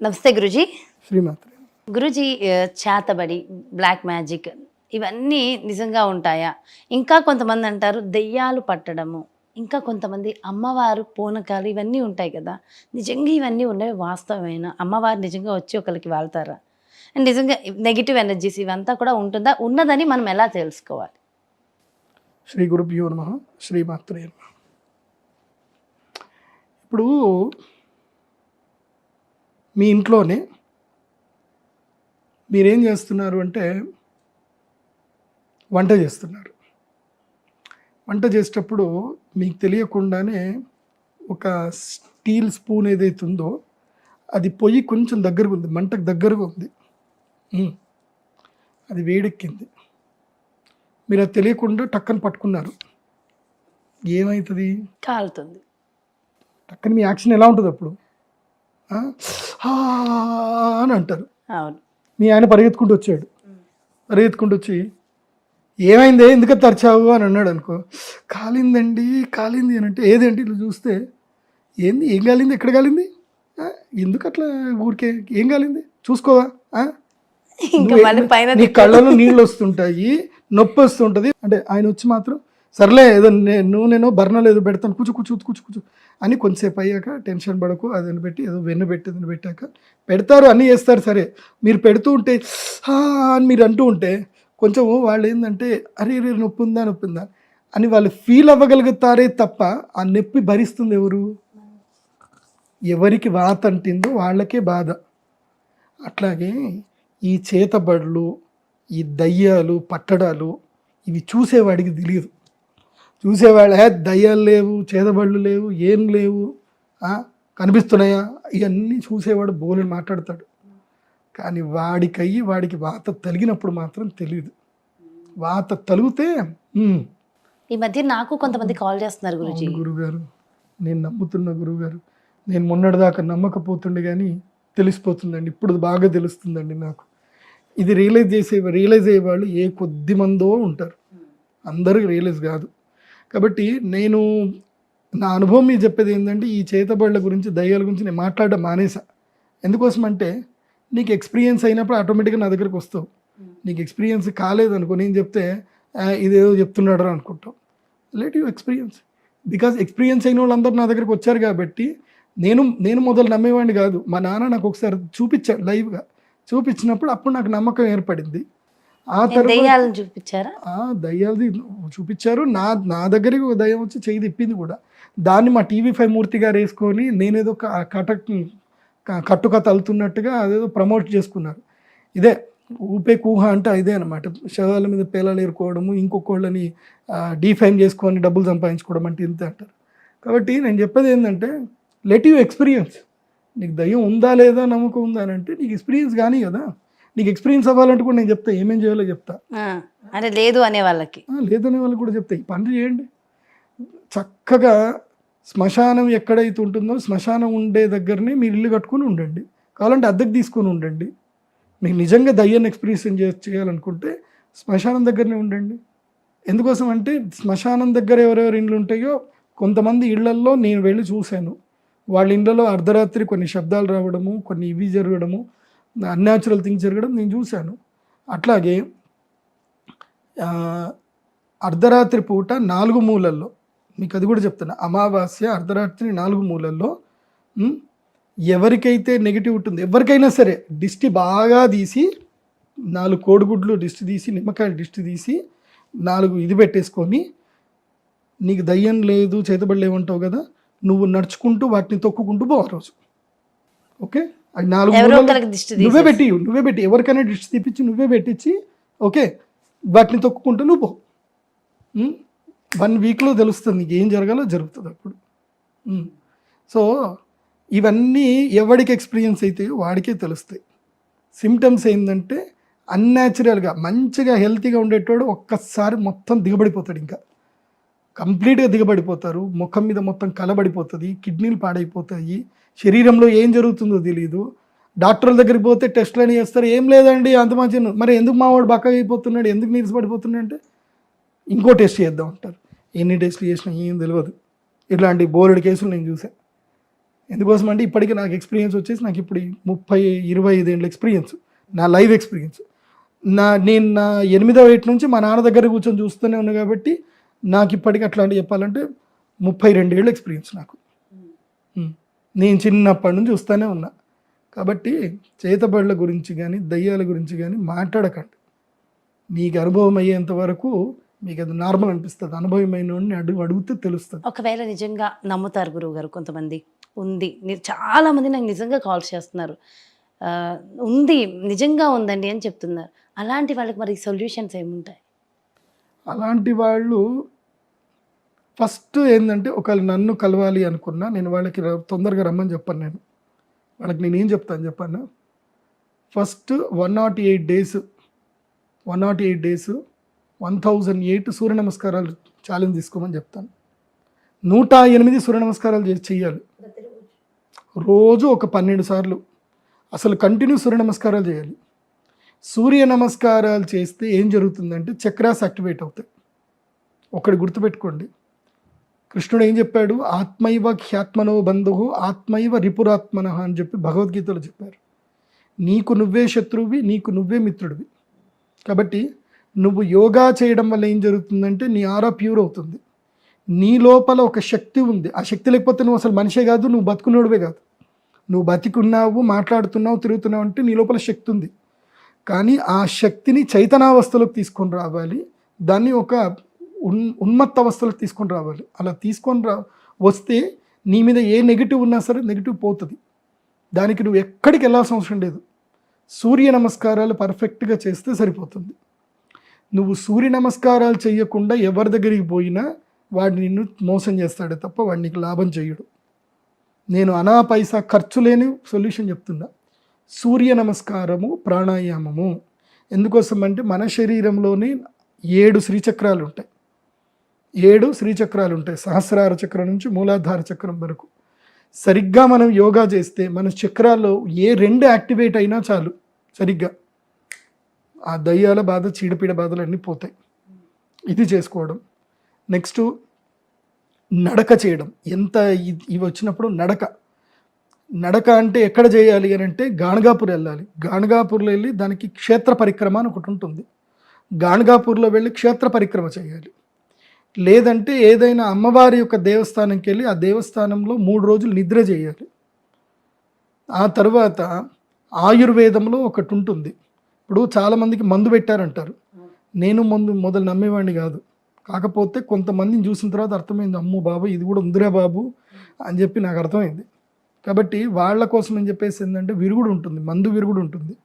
నమస్తే గురుజీ. శ్రీమాత్రి. గురుజీ చేతబడి బ్లాక్ మ్యాజిక్ ఇవన్నీ నిజంగా ఉంటాయా? ఇంకా కొంతమంది అంటారు దెయ్యాలు పట్టడము. ఇంకా కొంతమంది అమ్మవారు పూనకాలు ఇవన్నీ ఉంటాయి కదా. నిజంగా ఇవన్నీ ఉన్నవి వాస్తవమైన? అమ్మవారు నిజంగా వచ్చి ఒకరికి వాళ్తారా? అండ్ నిజంగా నెగిటివ్ ఎనర్జీస్ ఇవంతా కూడా ఉంటుందా? ఉన్నదని మనం ఎలా తెలుసుకోవాలి? శ్రీ గురుభ్యో నమ. శ్రీమాత్రే నమ ఇప్పుడు మీ ఇంట్లోనే మీరేం చేస్తున్నారు అంటే వంట చేస్తున్నారు. వంట చేసేటప్పుడు మీకు తెలియకుండానే ఒక స్టీల్ స్పూన్ ఏదైతే ఉందో అది పొయ్యి కొంచెం దగ్గరగా ఉంది మంటకు దగ్గరగా ఉంది. అది వేడెక్కింది. మీరు అది తెలియకుండా టక్కన పట్టుకున్నారు. ఏమవుతుంది కాలుతుంది. టక్కన మీ యాక్షన్ ఎలా ఉంటుంది అప్పుడు? అని అంటారు. మీ ఆయన పరిగెత్తుకుంటూ వచ్చాడు. పరిగెత్తుకుంటూ వచ్చి ఏమైంది? ఎందుకు తరిచావు? అని అన్నాడు అనుకో. కాలిందండి కాలింది అని అంటే ఏదేంటి ఇట్లా చూస్తే? ఏంది? ఏం కాలింది? ఎక్కడ కాలింది? ఎందుకు అట్లా ఊరికే? ఏం కాలింది? చూసుకోవా? నీ కళ్ళలో నీళ్ళు వస్తుంటాయి నొప్పి వస్తుంటది. అంటే ఆయన వచ్చి మాత్రం సర్లే ఏదో నే- నూనెనో బర్నలో ఏదో పెడతాను కూర్చో కూర్చో కూర్చు కూర్చో అని కొంతసేపు అయ్యాక టెన్షన్ పడకు అదని పెట్టి ఏదో వెన్ను పెట్టి అదని పెట్టాక పెడతారు అన్నీ చేస్తారు సరే. మీరు పెడుతూ ఉంటే అని మీరు అంటూ ఉంటే కొంచెం వాళ్ళు ఏంటంటే అరే రే నొప్పి ఉందా నొప్పి ఉందా అని వాళ్ళు ఫీల్ అవ్వగలుగుతారే తప్ప ఆ నొప్పి భరిస్తుంది ఎవరు? ఎవరికి వాత అంటిందో వాళ్ళకే బాధ. అట్లాగే ఈ చేతబడులు ఈ దయ్యాలు పట్టడాలు ఇవి చూసేవాడికి తెలియదు. చూసేవాళ్ళ "హే, దయ్యాలు లేవు చేతబడులు లేవు ఏం లేవు కనిపిస్తున్నాయా? ఇవన్నీ చూసేవాడు బోలని మాట్లాడతాడు. కానీ వాడికయ్యి వాడికి వాత తలిగినప్పుడు మాత్రం తెలియదు వాత తలిగితే "ఉమ్, ఈ మధ్య నాకు కొంతమంది కాల్ చేస్తున్నారు గురుజీ. గురుగారు. నేను నమ్ముతున్న గురుగారు. నేను మొన్నటిదాకా నమ్మకపోతుండే కానీ తెలిసిపోతుందండి. ఇప్పుడు బాగా తెలుస్తుందండి నాకు. ఇది రియలైజ్ చేసే రియలైజ్ అయ్యే వాళ్ళు ఏ కొద్ది మందో ఉంటారు. అందరికి రియలైజ్ కాదు. కాబట్టి నేను నా అనుభవం మీద చెప్పేది ఏంటంటే ఈ చేతబడుల గురించి దయ్యాల గురించి నేను మాట్లాడడం మానేసా. ఎందుకోసం అంటే నీకు ఎక్స్పీరియన్స్ అయినప్పుడు ఆటోమేటిక్గా నా దగ్గరకు వస్తావు. నీకు ఎక్స్పీరియన్స్ కాలేదనుకో నేను చెప్తే ఇదేదో చెప్తున్నాడు రా అనుకుంటావు. Let you experience because experience అయిన వాళ్ళందరూ నా దగ్గరకు వచ్చారు కాబట్టి నేను నేను మొదలు నమ్మేవాడిని కాదు. మా నాన్న నాకు ఒకసారి చూపించాడు లైవ్గా చూపించినప్పుడు అప్పుడు నాకు నమ్మకం ఏర్పడింది. ఆ తర్వాత దెయ్యాలను చూపించారా? దయ్యాలది చూపించారు. నా నా దగ్గరికి ఒక దయ్యం వచ్చి చేయి తిప్పింది కూడా. దాన్ని మా టీవీ ఫైవ్ మూర్తి గారు వేసుకొని నేనేదో కట క- కట్టుకథ అల్తున్నట్టుగా అదేదో ప్రమోట్ చేసుకున్నారు. ఇదే ఊపే కూహ అంటే ఇదే అనమాట శవాల మీద పేలాలు ఏరుకోవడము ఇంకొకళ్ళని డీఫైమ్ చేసుకొని డబ్బులు సంపాదించుకోవడం అంటే ఇంతే అంటారు. కాబట్టి నేను చెప్పేది ఏంటంటే లెట్ యూ ఎక్స్పీరియన్స్ నీకు దయ్యం ఉందా లేదా నమ్మకం ఉందా అని అంటే నీకు ఎక్స్పీరియన్స్ కానీ కదా. నీకు ఎక్స్పీరియన్స్ అవ్వాలంటే కూడా నేను చెప్తా ఏమేం చేయాలో చెప్తా. అంటే లేదు అనే వాళ్ళకి. లేదనే వాళ్ళు కూడా చెప్తాయి పని చేయండి. చక్కగా శ్మశానం ఎక్కడైతే ఉంటుందో శ్మశానం ఉండే దగ్గరనే మీరు ఇల్లు కట్టుకొని ఉండండి. కావాలంటే అద్దెకు తీసుకొని ఉండండి. మీకు నిజంగా దయ్యాన్ని ఎక్స్పీరియన్స్ చేయాలనుకుంటే శ్మశానం దగ్గరనే ఉండండి. ఎందుకోసం అంటే శ్మశానం దగ్గర ఎవరెవరు ఇండ్లు ఉంటాయో కొంతమంది ఇళ్ళల్లో నేను వెళ్ళి చూశాను. వాళ్ళ ఇళ్ళలో అర్ధరాత్రి కొన్ని శబ్దాలు రావడము కొన్ని ఇవి జరగడము అన్యాచురల్ థింగ్ జరగడం నేను చూశాను. అట్లాగే అర్ధరాత్రి పూట నాలుగు మూలల్లో మీకు అది కూడా చెప్తున్నా అమావాస్య అర్ధరాత్రి నాలుగు మూలల్లో ఎవరికైతే నెగిటివ్ ఉంటుంది ఎవరికైనా సరే దిష్టి బాగా తీసి నాలుగు కోడిగుడ్లు దిష్టి తీసి నిమ్మకాయలు దిష్టి తీసి నాలుగు ఇది పెట్టేసుకొని నీకు దయ్యం లేదు చేతబడి లేవంటావు కదా నువ్వు నడుచుకుంటూ వాటిని తొక్కుకుంటూ పో రోజు. ఓకే? నాలుగు దిష్టి నువ్వే. పెట్టి నువ్వే పెట్టి ఎవరికైనా డిష్ తీపిచ్చి నువ్వే పెట్టించి ఓకే వాటిని తొక్కుకుంటూ నువ్వు పో. వన్ వీక్లో తెలుస్తుంది నీకు ఏం జరగాలో జరుగుతుంది అప్పుడు. సో ఇవన్నీ ఎవడికి ఎక్స్పీరియన్స్ అవుతాయో వాడికే తెలుస్తాయి. సిమ్టమ్స్ ఏంటంటే అన్యాచురల్గా మంచిగా హెల్తీగా ఉండేటోడు ఒక్కసారి మొత్తం దిగబడిపోతాడు ఇంకా. కంప్లీట్గా దిగబడిపోతారు. ముఖం మీద మొత్తం కలబడిపోతుంది కిడ్నీలు పాడైపోతాయి శరీరంలో ఏం జరుగుతుందో తెలియదు డాక్టర్ల దగ్గరికి పోతే టెస్ట్లు అని చేస్తారు. ఏం లేదండి అంత మంచి మరి ఎందుకు మావాడు బక్కగా అయిపోతున్నాడు? ఎందుకు నీరసపడిపోతున్నాడు అంటే ఇంకో టెస్ట్ చేద్దాం అంటారు. ఎన్ని టెస్ట్లు చేసినా ఏం తెలియదు ఇట్లాంటి బోర్డు కేసులు నేను చూసాను ఎందుకోసం అంటే ఇప్పటికీ నాకు ఎక్స్పీరియన్స్ వచ్చేసి నాకు ఇప్పుడు ముప్పై ఇరవై ఐదేళ్ళ ఎక్స్పీరియన్స్ నా లైవ్ ఎక్స్పీరియన్స్. నా నేను నా ఎనిమిదవ ఏటి నుంచి మా నాన్న దగ్గర కూర్చొని చూస్తూనే ఉన్నా కాబట్టి నాకు ఇప్పటికీ అట్లాంటి చెప్పాలంటే ముప్పై రెండేళ్ళు ఎక్స్పీరియన్స్ నాకు. నేను చిన్నప్పటి నుంచి చూస్తూనే ఉన్నా. కాబట్టి చేతబడుల గురించి కానీ దయ్యాల గురించి కానీ మాట్లాడకండి. మీకు అనుభవం అయ్యేంత వరకు మీకు అది నార్మల్ అనిపిస్తుంది. అనుభవమైన అడుగు అడిగితే తెలుస్తుంది. ఒకవేళ నిజంగా నమ్ముతారు గురువు గారు కొంతమంది. ఉంది. చాలా మంది నాకు నిజంగా కాల్స్ చేస్తున్నారు. ఉంది. నిజంగా ఉందండి అని చెప్తున్నారు. అలాంటి వాళ్ళకి మరి సొల్యూషన్స్ ఏముంటాయి? అలాంటి వాళ్ళు ఫస్ట్ ఏంటంటే ఒకవేళ నన్ను కలవాలి అనుకున్నా నేను వాళ్ళకి ర- తొందరగా రమ్మని చెప్పాను నేను. వాళ్ళకి నేను ఏం చెప్తాను చెప్పాను? First one not eight days one not eight days one thousand eight సూర్య నమస్కారాలు ఛాలెంజ్ తీసుకోమని చెప్తాను. నూట ఎనిమిది సూర్య నమస్కారాలు చేయాలి రోజు ఒక పన్నెండు సార్లు అసలు కంటిన్యూ సూర్య నమస్కారాలు చేయాలి. సూర్య నమస్కారాలు చేస్తే ఏం జరుగుతుందంటే చక్రాస్ యాక్టివేట్ అవుతాయి. ఒకటి గుర్తుపెట్టుకోండి. కృష్ణుడు ఏం చెప్పాడు? ఆత్మైవ ఖ్యాత్మనో బంధువు ఆత్మైవ రిపురాత్మన అని చెప్పి భగవద్గీతలో చెప్పారు. నీకు నువ్వే శత్రువువి నీకు నువ్వే మిత్రుడివి. కాబట్టి నువ్వు యోగా చేయడం వల్ల ఏం జరుగుతుందంటే నీ ఆరా ప్యూర్ అవుతుంది. నీ లోపల ఒక శక్తి ఉంది. ఆ శక్తి లేకపోతే నువ్వు అసలు మనిషే కాదు నువ్వు బతుకున్నోడివే కాదు. నువ్వు బతికున్నావు మాట్లాడుతున్నావు తిరుగుతున్నావు అంటే నీ లోపల శక్తి ఉంది. కానీ ఆ శక్తిని చైతనావస్థలోకి తీసుకొని రావాలి. దాన్ని ఒక ఉన్ ఉన్మత్త అవస్థలోకి తీసుకొని రావాలి. అలా తీసుకొని రా వస్తే నీ మీద ఏ నెగిటివ్ ఉన్నా సరే నెగిటివ్ పోతుంది. దానికి నువ్వు ఎక్కడికి వెళ్ళాల్సిన అవసరం లేదు. సూర్య నమస్కారాలు పర్ఫెక్ట్గా చేస్తే సరిపోతుంది. నువ్వు సూర్య నమస్కారాలు చేయకుండా ఎవరి దగ్గరికి పోయినా వాడు నిన్ను మోసం చేస్తాడే తప్ప వాడు నీకు లాభం చేయడు. నేను అనా పైసా ఖర్చు లేని సొల్యూషన్ చెప్తున్నా. సూర్య నమస్కారము ప్రాణాయామము. ఎందుకోసం అంటే మన శరీరంలోని ఏడు శ్రీచక్రాలు ఉంటాయి. ఏడు శ్రీచక్రాలు ఉంటాయి సహస్రార చక్రం నుంచి మూలాధార చక్రం వరకు. సరిగ్గా మనం యోగా చేస్తే మన చక్రాల్లో ఏ రెండు యాక్టివేట్ అయినా చాలు సరిగ్గా. ఆ దయ్యాల బాధ చీడపీడ బాధలు అన్నీ పోతాయి. ఇది చేసుకోవడం. నెక్స్ట్ నడక చేయడం. ఎంత ఇవి వచ్చినప్పుడు నడక. నడక అంటే ఎక్కడ చేయాలి అని అంటే గాణగాపూర్ వెళ్ళాలి. గాణగాపూర్లో వెళ్ళి దానికి క్షేత్ర పరిక్రమ అని ఒకటి ఉంటుంది. గాణగాపూర్లో వెళ్ళి క్షేత్ర పరిక్రమ చేయాలి. లేదంటే ఏదైనా అమ్మవారి యొక్క దేవస్థానంకి వెళ్ళి ఆ దేవస్థానంలో మూడు రోజులు నిద్ర చేయాలి. ఆ తర్వాత ఆయుర్వేదంలో ఒకటి ఉంటుంది. ఇప్పుడు చాలామందికి మందు పెట్టారంటారు. నేను మందు మొదలు నమ్మేవాడిని కాదు. కాకపోతే కొంతమందిని చూసిన తర్వాత అర్థమైంది అమ్ము బాబు ఇది కూడా ఉందిరా బాబు అని చెప్పి నాకు అర్థమైంది. కాబట్టి వాళ్ళ కోసం అని చెప్పేసి ఏంటంటే విరుగుడు ఉంటుంది మందు విరుగుడు ఉంటుంది.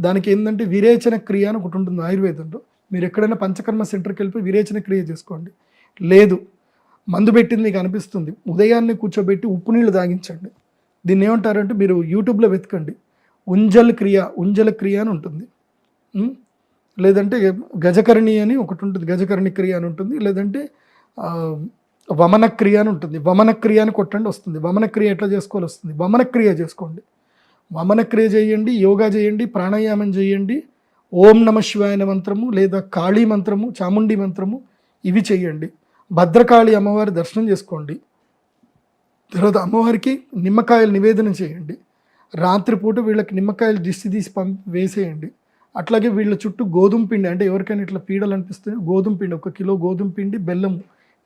దానికి ఏంటంటే విరేచన క్రియ అని ఒకటి ఉంటుంది ఆయుర్వేదంలో. మీరు ఎక్కడైనా పంచకర్మ సెంటర్కి వెళ్ళిపోయి విరేచన క్రియ చేసుకోండి. లేదు. మందు పెట్టింది కనిపిస్తుంది అనిపిస్తుంది. ఉదయాన్నే కూర్చోబెట్టి ఉప్పు నీళ్ళు తాగించండి. దీన్ని ఏమంటారంటే మీరు యూట్యూబ్లో వెతకండి. ఉంజల్ క్రియ ఉంజల క్రియ అని ఉంటుంది. లేదంటే గజకర్ణి అని ఒకటి ఉంటుంది. గజకర్ణి క్రియ అని ఉంటుంది. లేదంటే వమనక్రియ వమన క్రియ అని ఉంటుంది. వమనక్రియ అని కొట్టండి వస్తుంది. వమన క్రియ ఎట్లా చేసుకోవాలి వస్తుంది? వమన క్రియ చేసుకోండి. వమన క్రియ చేయండి యోగా చేయండి ప్రాణాయామం చేయండి ఓం నమ శివాయన మంత్రము లేదా కాళీ మంత్రము చాముండి మంత్రము ఇవి చేయండి. భద్రకాళి అమ్మవారి దర్శనం చేసుకోండి. తర్వాత అమ్మవారికి నిమ్మకాయలు నివేదన చేయండి. రాత్రిపూట వీళ్ళకి నిమ్మకాయలు దిష్టి తీసి పంపి వేసేయండి. అట్లాగే వీళ్ళ చుట్టూ గోధుమ పిండి అంటే ఎవరికైనా ఇట్లా పీడలు అనిపిస్తే గోధుమ పిండి ఒక కిలో గోధుమ పిండి బెల్లం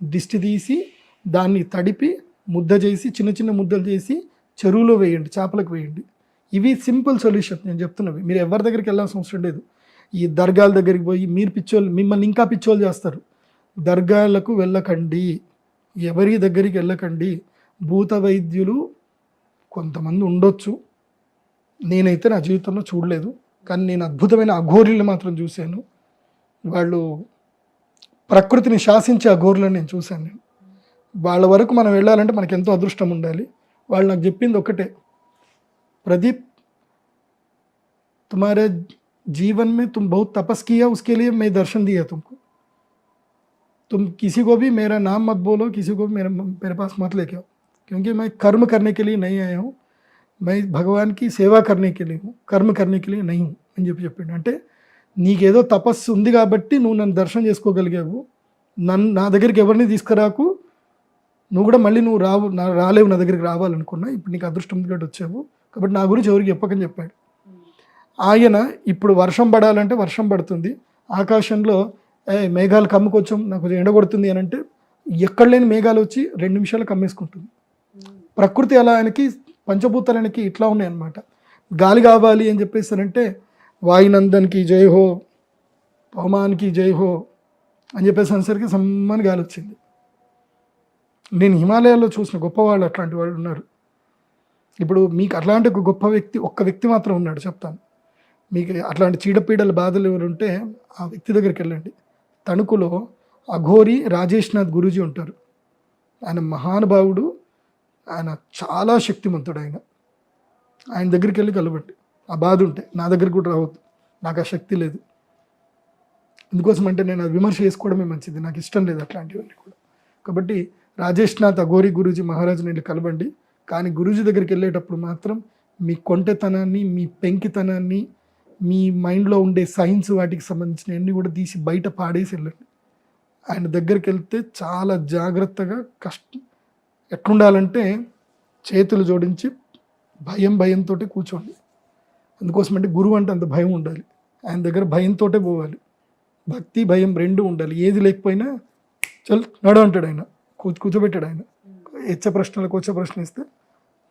దిష్టి తీసి దాన్ని తడిపి ముద్ద చేసి చిన్న చిన్న ముద్దలు చేసి చెరువులో వేయండి చేపలకు వేయండి. ఇవి సింపుల్ సొల్యూషన్ నేను చెప్తున్నవి. మీరు ఎవరి దగ్గరికి వెళ్ళాల్సిన అవసరం లేదు. ఈ దర్గాల దగ్గరికి పోయి మీరు పిచ్చోళ్ళు మిమ్మల్ని ఇంకా పిచ్చోళ్ళు చేస్తారు. దర్గాలకు వెళ్ళకండి ఎవరి దగ్గరికి వెళ్ళకండి భూత వైద్యులు కొంతమంది ఉండొచ్చు నేనైతే నా జీవితంలో చూడలేదు కానీ నేను అద్భుతమైన అఘోరీలు మాత్రం చూశాను వాళ్ళు ప్రకృతిని శాసించే అఘోరులను నేను చూశాను నేను వాళ్ళ వరకు మనం వెళ్ళాలంటే మనకి ఎంతో అదృష్టం ఉండాలి వాళ్ళు నాకు చెప్పింది ఒకటే प्रदीप तुम्हारे जीवन में तुम बहुत तपस किया उसके लिए मैं दर्शन दिया तुमको तुम किसी को भी मेरा नाम मत बोलो किसी को भी मेरे मेरे पास मत लेके आओ क्योंकि मैं कर्म करने के लिए नहीं आया हूँ मैं भगवान की సేవా करने के लिए हूँ కర్మ करने के लिए नहीं हूँ అని చెప్పి చెప్పిండు అంటే నీకేదో తపస్సు ఉంది కాబట్టి నువ్వు నన్ను దర్శనం చేసుకోగలిగావు నన్ను నా దగ్గరికి ఎవరిని తీసుకురాకు నువ్వు కూడా మళ్ళీ నువ్వు రావు నా రాలేవు నా దగ్గరికి రావాలనుకున్నా ఇప్పుడు నీకు అదృష్టం కాబట్టి వచ్చావు కాబట్టి నా గురించి ఎవరికి చెప్పకని చెప్పాడు ఆయన ఇప్పుడు వర్షం పడాలంటే వర్షం పడుతుంది ఆకాశంలో ఏ మేఘాలు కమ్ముకొచ్చాం నాకు కొంచెం ఎండ కొడుతుంది అని అంటే ఎక్కడ లేని మేఘాలు వచ్చి రెండు నిమిషాలు కమ్మేసుకుంటుంది. ప్రకృతి అలా ఆయనకి పంచభూతాలు ఆయనకి ఇట్లా ఉన్నాయి అన్నమాట. గాలి కావాలి అని చెప్పేసారంటే వాయునందన్కి జై హో పవమాన్కి జై హో అని చెప్పేసి అనేసరికి సమ్మని గాలి వచ్చింది. నేను హిమాలయాల్లో చూసిన గొప్పవాళ్ళు అట్లాంటి వాళ్ళు ఉన్నారు. ఇప్పుడు మీకు అట్లాంటి ఒక గొప్ప వ్యక్తి ఒక్క వ్యక్తి మాత్రం ఉన్నాడు చెప్తాను. మీకు అట్లాంటి చీడపీడల బాధలు ఎవరు ఉంటే ఆ వ్యక్తి దగ్గరికి వెళ్ళండి. తణుకులో అఘోరి రాజేష్నాథ్ గురూజీ ఉంటారు. ఆయన మహానుభావుడు ఆయన చాలా శక్తిమంతుడు ఆయన. ఆయన దగ్గరికి వెళ్ళి కలవండి. ఆ బాధ ఉంటే నా దగ్గర కూడా రావద్దు. నాకు ఆ శక్తి లేదు. ఎందుకోసం అంటే నేను అది విమర్శ చేసుకోవడమే మంచిది. నాకు ఇష్టం లేదు అట్లాంటివన్నీ కూడా. కాబట్టి రాజేష్నాథ్ అఘోరి గురూజీ మహారాజుని వెళ్ళి కలవండి. కానీ గురూజీ దగ్గరికి వెళ్ళేటప్పుడు మాత్రం మీ కొంటెతనాన్ని మీ పెంకితనాన్ని మీ మైండ్లో ఉండే సైన్స్ వాటికి సంబంధించినవన్నీ కూడా తీసి బయట పాడేసి వెళ్ళండి. ఆయన దగ్గరికి వెళ్తే చాలా జాగ్రత్తగా కష్టం ఎట్లుండాలంటే చేతులు జోడించి భయం భయంతో కూర్చోండి. అందుకోసమంటే గురువు అంటే అంత భయం ఉండాలి. ఆయన దగ్గర భయంతో పోవాలి. భక్తి భయం రెండు ఉండాలి. ఏది లేకపోయినా చల్ నడు అంటాడు ఆయన. కూ కూర్చోబెట్టాడు ఆయన. హెచ్చ ప్రశ్నలకు వచ్చే ప్రశ్న ఇస్తే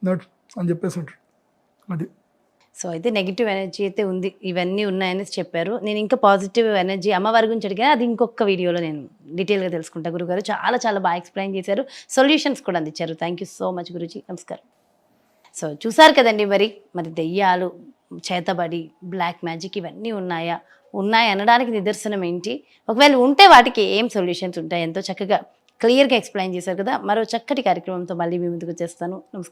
నడు అని చెప్పేసి అంటాడు. అది. సో అయితే నెగిటివ్ ఎనర్జీ అయితే ఉంది. ఇవన్నీ ఉన్నాయని చెప్పారు. నేను ఇంకా పాజిటివ్ ఎనర్జీ అమ్మవారి గురించి అడిగా అది ఇంకొక వీడియోలో నేను డీటెయిల్గా తెలుసుకుంటా. గురుగారు చాలా చాలా బాగా ఎక్స్ప్లెయిన్ చేశారు. సొల్యూషన్స్ కూడా అందించారు. Thank you so much guruji. నమస్కారం. సో చూసారు కదండి మరి. మరి దెయ్యాలు చేతబడి బ్లాక్ మ్యాజిక్ ఇవన్నీ ఉన్నాయా? ఉన్నాయి అనడానికి నిదర్శనం ఏంటి? ఒకవేళ ఉంటే వాటికి ఏం సొల్యూషన్స్ ఉంటాయి? ఎంతో చక్కగా క్లియర్గా ఎక్స్ప్లెయిన్ చేశారు కదా. మరో చక్కటి కార్యక్రమంతో మళ్ళీ మీ ముందుకు వచ్చేస్తాను. నమస్కారం.